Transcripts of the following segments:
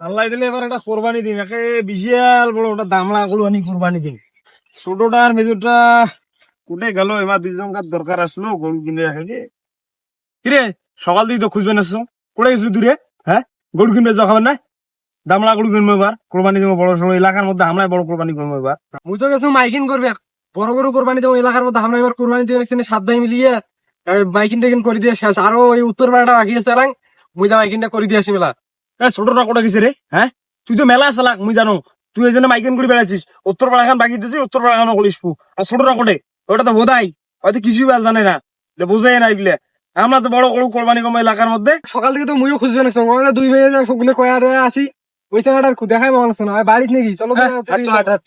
আল্লাহ দিলে এবার একটা কোরবানি দিন একে বিশাল বড় ওটা দামলা কোরবানি কোরবানি দিন ছোটটা আর মেজরটা কোটে গেল, এবার দুইজনকার দরকার আসলো গরু কিনে রাখে কিরে, সকাল দিকে তো খুঁজবে না কোটে গেছিলি দূরে? হ্যাঁ? গরু কিনবে যাও না দামলা গরু কিনবো এবার, কোরবানি দেবো বড় সড়ো এলাকার মধ্যে আমরাই বড় কোরবানি করব এবার। মুই তো গেছো মাইকিন করবে। বড় বড় কোরবানি দেবো এলাকার মধ্যে আমরা এবার কোরবানি দেখছি সাত ভাই মিলিয়ে এই মাইকিন টেকিন করে দিয়ে শেষ আরও ওই উত্তর পাড়াটা বাকি আছে মুই যা মাইকিনটা করে দিয়ে আসি মেলা এ ছোটটা কোটা গেছে রে হ্যাঁ তুই তো মেলা চালাক মুই জানো। তুই এই জন্য মাইকেন করে বেড়াইছিস। উত্তর পাড়া খান বাকি দিছিস উত্তর পাড়া খান করিস আর ছোটটা কোটে ওটা তো বোধাই। হয়তো কিছুই বেল জানে না। যে বোঝাই না এগুলো আমরা তো বড় গরু কোরবানি কম এলাকার মধ্যে। সকাল থেকে তো মুইও খুঁজবে না সকালে দুই ভাই সবগুলো কয়া আসি ওই জায়গাটা দেখাই পাওয়া লাগছে না বাড়িতে নাকি? চলো।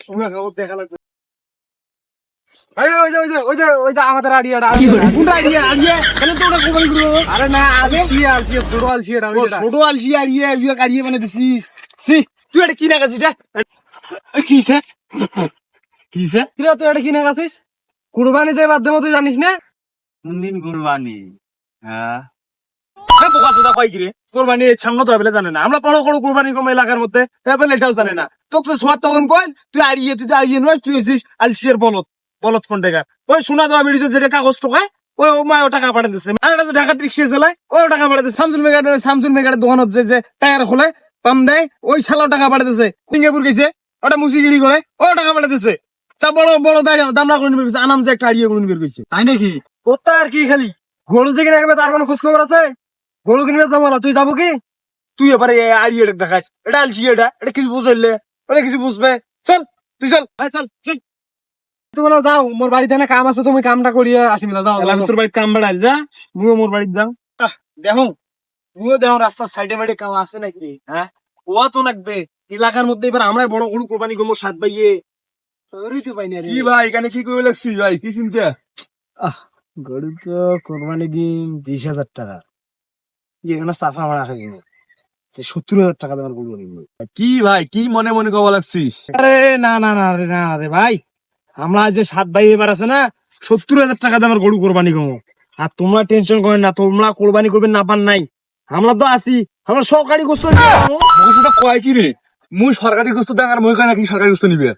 তুমি খাবার দেখা লাগবে। এই, ওই যে ওই যে ওই যে ওই যে আমাদের? কেন তো ওটা কোরবানি করব? আরে না আলসি আলসি ছোট আলসি ছোট আলসি আড়িয়ে, আড়িয়ে কাড়িয়ে বানিয়ে দিছিস। ছি, তুই এটা কি রাখাছিস রে? কিসে কিসে কিরে তুই এটা কিনে গেছিস কুরবানি যে মাধ্যমে তুই জানিস না? কোন দিন কুরবানি? হ্যাঁ। এ, বোকা কয় কি রে? কোরবানি এর তো এবেলে জানে না। আমরা বড় বড় কোরবানি কম এলাকার মধ্যে এবেলে এটাও জানে না। তোকে তো সোয়াদ তখন কয় তুই আড়িয়ে তুই আড়িয়ে নয় তুই আলসিয়ার বলত বলত কোন টাকা ওই সোনা দেওয়া যেটা কাগজ টোকায় ওই ও মায় টাকা পাঠিয়ে দিচ্ছে আর ঢাকা রিক্সা চালায় ওই টাকা পাঠিয়ে দিচ্ছে দোকান হচ্ছে যে টায়ার খোলে পাম দেয় ওই শালাও টাকা পাঠিয়ে দিচ্ছে সিঙ্গাপুর গেছে ওটা মুসিগিরি করে ও টাকা পাঠিয়ে দিচ্ছে তা বড় বড় দাঁড়িয়ে দামলা করে একটা করে তাই নাকি? কোথা আর কি খালি? গরু যে কিনে রাখবে তার কোনো খোঁজ খবর আছে? গরু কিনবে যাব না তুই যাব কি? তুই এবারে আড়িয়ে একটা খাস এটা আলসি এটা? এটা কিছু বুঝলে এটা কিছু বুঝবে। চল তুই চল ভাই চল চল। তুমি না যাও মোর বাড়িতে না কাম আছে তুমি কামটা করিয়ে তাহলে আমি তোর বাড়িতে কাম বাড়াই যা মুও মোর বাড়িতে যাও দেখো তুইও দেখো রাস্তার সাইডে বাইডে কাম আছে নাকি হ্যাঁ ওয়া তো লাগবে এলাকার মধ্যে এবার আমরাই বড় গরু কোরবানি করব সাত ভাইয়ে তোরই তো পাই না কি ভাই এখানে কি করে লাগছিস ভাই কি চিন্তা? গরু তো কোরবানি দিন বিশ হাজার টাকা। এখানে সাফা মারা খাই সত্তর হাজার টাকা দেওয়ার গরু কি ভাই কি মনে মনে কবা লাগছিস? আরে না না না রে না রে ভাই। আমরা যে সাত ভাই এবার আছে না সত্তর হাজার টাকা দামের গরু কোরবানি করব। আর তোমরা টেনশন করেন না তোমরা কোরবানি করবেন না পান নাই। আমরা তো আছি আমরা সরকারি গোস্ত কয় কি রে? মুই সরকারি গোস্ত দেখ আর মই কয় নাকি সরকারি গোস্ত নিবে?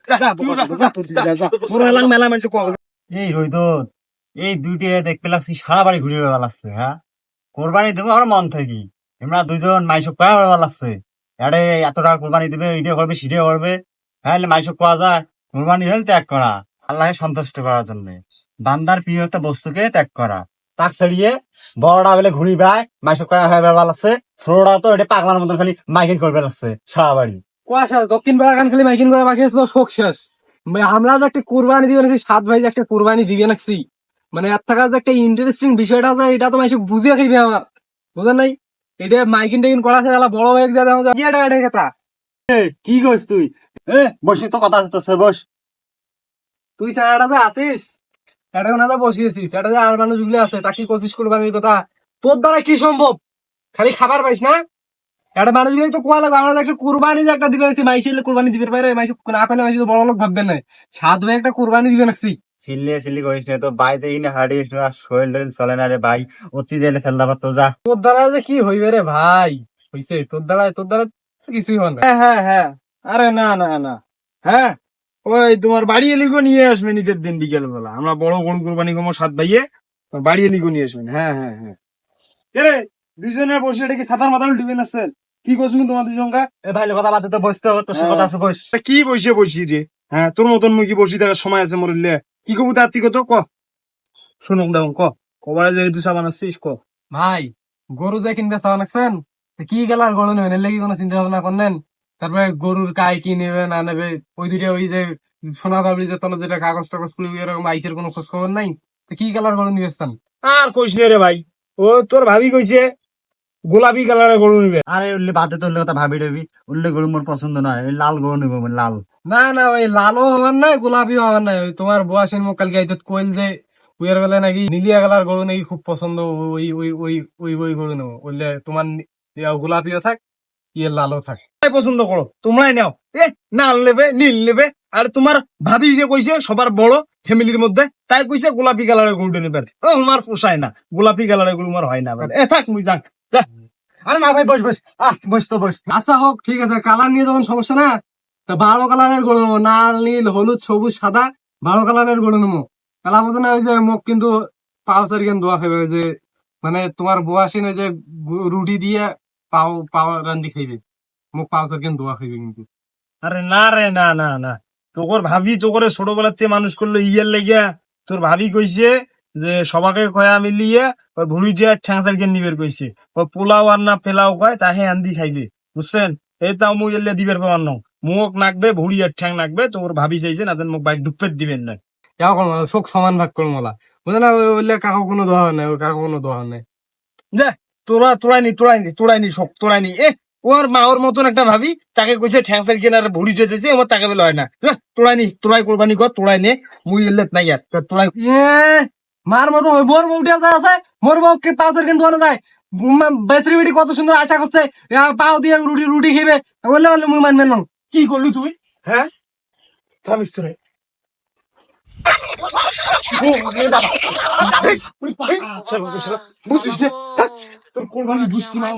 মেলা মানুষ এই রইদন এই দুইটে দেখতে লাগছি সারা বাড়ি ঘুরে বেড়া লাগছে হ্যাঁ? কোরবানি দেবো আমার মন থেকে। আমরা দুইজন মাইসক পাওয়া বেড়া লাগছে। আরে এত টাকা কোরবানি দিবে এটা করবে সেটা করবে। হ্যাঁ মাইসক পাওয়া যায় কোরবানি হলে ত্যাগ করা। আল্লাহকে সন্তুষ্ট করার জন্য। বান্দার প্রিয় একটা বস্তুকে ত্যাগ করা। তাক ছাড়িয়ে বড়টা বেলে ঘুরি বেড়ায় মাইসক পাওয়া হয়ে বেড়া লাগছে ছোটরা তো এটা পাগলার মতন খালি মাইকিং করবে লাগছে সারা বাড়ি। কুয়াশা দক্ষিণ গান খালি মাইকিন করে বাকি শোক শেষ মানে আমরা যে একটা কোরবানি দিবে নাকি সাত ভাই যে একটা কোরবানি দিবে নাকি। মানে এর থাকা যে একটা ইন্টারেস্টিং বিষয়টা আছে এটা তো মাইসে বুঝিয়ে খাইবে আমার বুঝলেন নাই? এটা মাইকিন টাইকিন করা আছে বড় হয়ে গেছে এটা কথা? কি করছিস তুই? এ বসে তো কথা আছে তো বস। তুই স্যারটা যে আছিস এটা না তো বসিয়েছিস এটা আর মানুষগুলো আছে তা কি করছিস কোরবানির কথা? তোর দ্বারা কি সম্ভব? খালি খাবার পাইস না? এটা মানুষগুলো তো কোয়া লাগবে? আমরা একটা কোরবানি একটা দিবে নাকি মাইসে কোরবানি দিবে পারে মাইসে না তাহলে মাইসে তো বড় লোক ভাববে না। সাত ভাই একটা কোরবানি দিবে নাকি? চিল্লিয়ে চিল্লি করিস না তো বাইরে ইনে হারিস না শরীর টরীর চলে না রে ভাই। অতি দিলে ফেলতে পারতো যা। তোর দ্বারা যে কি হইবে রে ভাই? হইছে তোর দ্বারা তোর দ্বারা তো কিছুই হয় না। হ্যাঁ হ্যাঁ হ্যাঁ। আরে না না না। হ্যাঁ? ওই তোমার বাড়ি এলিগো নিয়ে আসবেন ঈদের দিন বিকেল বেলা আমরা বড় গরু কোরবানি করব সাত ভাইয়ে তোমার বাড়ি এলিগো নিয়ে আসবেন। হ্যাঁ হ্যাঁ হ্যাঁ। রে দুজনের বসে এটা কি সাঁতার মাথাল ডুবে আসছেন কি করছেন তোমার দুজনকা এ ভাই কথা বাদে তো বসতে হবে তোর কথা আছে বস কি বসে বসি রে? হ্যাঁ তোর মতন কি বসি থাকার সময় আছে মরিলে। কি কবু তার থেকে তো? ক। শুনুক দাও ক। কবারে যে দুসা বানাচ্ছিস ক। ভাই গরু যে কিনবে চাওয়া নাকছেন কি গেলার গরু নেবেন? এর লাগি কোনো চিন্তা ভাবনা করলেন? তারপরে গরুর কাই কি নেবে না নেবে ওই দুইটা ওই যে সোনা বাবলি যে তলে যেটা কাগজ টাগজ খুলে এরকম আইসের কোনো খোঁজ খবর নাই? তো কি কালার গরু এসছেন আর কইস রে ভাই ও তোর ভাবি কইছে গোলাপি কালারের গরু নিবে। আরে উল্লে বাদে তো উল্লে কথা ভাবি রবি উল্লে গরু মোর পছন্দ নয় এই লাল গরু নিবো লাল। না না ওই লালও হবার নাই গোলাপিও হবার নাই ওই তোমার বয়সের মুখ কালকে আইতে কইল যে উইয়ার বেলা নাকি নীলিয়া কালার গরু নাকি খুব পছন্দ ওই ওই ওই ওই ওই গরু নেব। বললে তোমার গোলাপিও থাক ইয়ে লালও থাক। পছন্দ করো। তোমরাই নাও। এ, নাল নেবে, নীল নেবে। আর তোমার ভাবি যে কইছে, সবার বড় ফ্যামিলির মধ্যে, তাই কইছে গোলাপি কালারের গরুটা নেবে ও, আমার পোষায় না। গোলাপি কালারের গরু আমার হয় না। এ, থাক মুই যাক। আরে না, ভাই, বস বস। আহ, বস তো, বস। আচ্ছা হোক, ঠিক আছে, কালার নিয়ে যখন সমস্যা না, তা বারো কালারের গরু নেব। লাল নীল, হলুদ, সবুজ, সাদা, বারো কালারের গরু নেব। কালা বলতে না, ওই যে মুখ কিন্তু পাও সারিকেন দোয়া খাইবে যে মানে তোমার বয়াসিন ওই যে রুটি দিয়ে পাও পাও রান্দি খাইবে। মুখ পাও সারিকেন দোয়া খাইবে কিন্তু। আরে না রে না না না। তোর ভাবি তোকে ছোটবেলাতে মানুষ করল ইয়ের লেগিয়া তোর ভাবি কইছে যে সবাকে কয়া মিলিয়ে ওই ভুড়ি দিয়া ঠ্যাংসার কে নিবের কইছে। ওই পোলাও আর না পেলাও কয় তাহে আন্দি খাইবে। বুঝছেন? এই তাও মুই এলে দিবের পাবার নং মুখ নাকবে ভুড়ি আর ঠ্যাং নাকবে তোর ভাবি চাইছে না মুখ বাইক ডুপের দিবেন না। যাও করো শোক সমান ভাগ করো মোলা। বুঝলে না ওই বললে কাকু কোনো দোয়া নাই ওই কাকু কোনো দোয়া নাই। যা তোরা তোরাইনি তোরাইনি তোরাইনি শোক তোরাইনি এ ওর মা ওর মতন একটা ভাবি তাকে কইছে ঠ্যাংসার কেনার ভুড়ি চেয়েছে আমার তাকে বলে হয় না। যা, তোরাইনি তোরাই কোরবানি কর তোরাই নে মুই এলে নাই আর তোরাই এ মার মতো মোর বউটা যা আছে মোর বউ কি পাও সারিকেন দোয়া না যায়? বেসরি বেটি কত সুন্দর আশা করছে পাও দিয়ে রুটি রুটি খাইবে বললে বললে মুই মানবেন না। কি করলি তুই? হ্যাঁ? থামিস তোরে। বুঝছিস তোর কোরবানি বুঝছি না